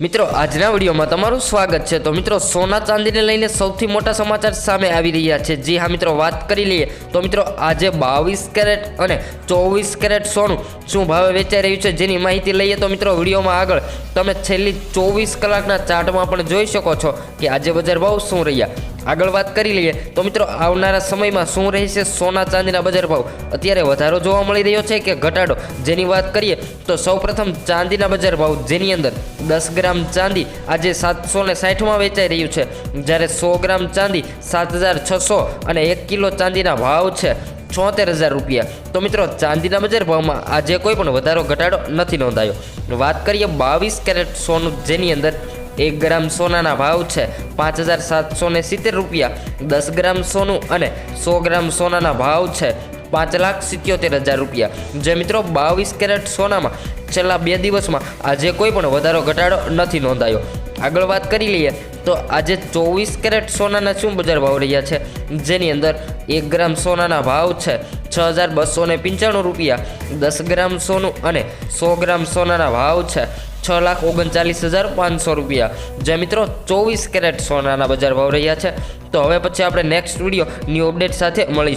મિત્રો, આજના વિડીયોમાં તમારું સ્વાગત છે. તો મિત્રો, સોના ચાંદીને લઈને સૌથી મોટા સમાચાર સામે આવી રહ્યા છે. જી હા, મિત્રો, વાત કરી લઈએ. તો મિત્રો, આજે બાવીસ કેરેટ અને ચોવીસ કેરેટ સોનું શું ભાવે વેચાઈ રહ્યું છે જેની માહિતી લઈએ તો મિત્રો, વિડીયોમાં આગળ તમે છેલ્લી ચોવીસ કલાકના ચાર્ટમાં પણ જોઈ શકો છો કે આજે બજાર ભાવ શું રહ્યા. આગળ વાત કરી લઈએ તો મિત્રો આવનારા સમયમાં શું રહેશે સોના ચાંદીના બજાર ભાવ? અત્યારે વધારો જોવા મળી રહ્યો છે કે ઘટાડો? જેની વાત કરીએ તો સૌપ્રથમ ચાંદીના બજાર ભાવ જેની અંદર દસ ગ્રામ ચાંદી આજે સાતસો ને સાઠમાં વેચાઈ રહ્યું છે. જ્યારે સો ગ્રામ ચાંદી સાત હજાર છસો અને એક કિલો ચાંદીના ભાવ છે છોતેર હજાર રૂપિયા. તો મિત્રો ચાંદીના બજાર ભાવમાં આજે કોઈ પણ વધારો, ઘટાડો નથી નોંધાયો. વાત કરીએ બાવીસ કેરેટ સોનું જેની અંદર એક ગ્રામ સોનાના ભાવ છે પાંચ હજાર સાતસો સિત્તેર રૂપિયા, દસ ગ્રામ સોનું અને સો ગ્રામ સોનાના ભાવ છે પાંચ લાખ સિત્યોતેર હજાર રૂપિયા. જે મિત્રો બાવીસ કેરેટ સોનામાં છેલ્લા બે દિવસમાં આજે કોઈ પણ વધારો ઘટાડો નથી નોંધાયો. આગળ વાત કરી લઈએ તો આજે ચોવીસ કેરેટ સોનાના શું બજાર ભાવ રહ્યા છે? જેની અંદર એક ગ્રામ સોનાના ભાવ છે છ હજાર બસો પંચાણું રૂપિયા, દસ ગ્રામ સોનું અને સો ગ્રામ સોનાના ભાવ છે છ લાખ ઓગણચાલીસ હજાર પાંચસો રૂપિયા. જે મિત્રો ચોવીસ કેરેટ સોનાના બજાર ભાવ રહ્યા છે. તો હવે પછી આપણે નેક્સ્ટ વીડિયો ન્યૂ અપડેટ સાથે મળીશું.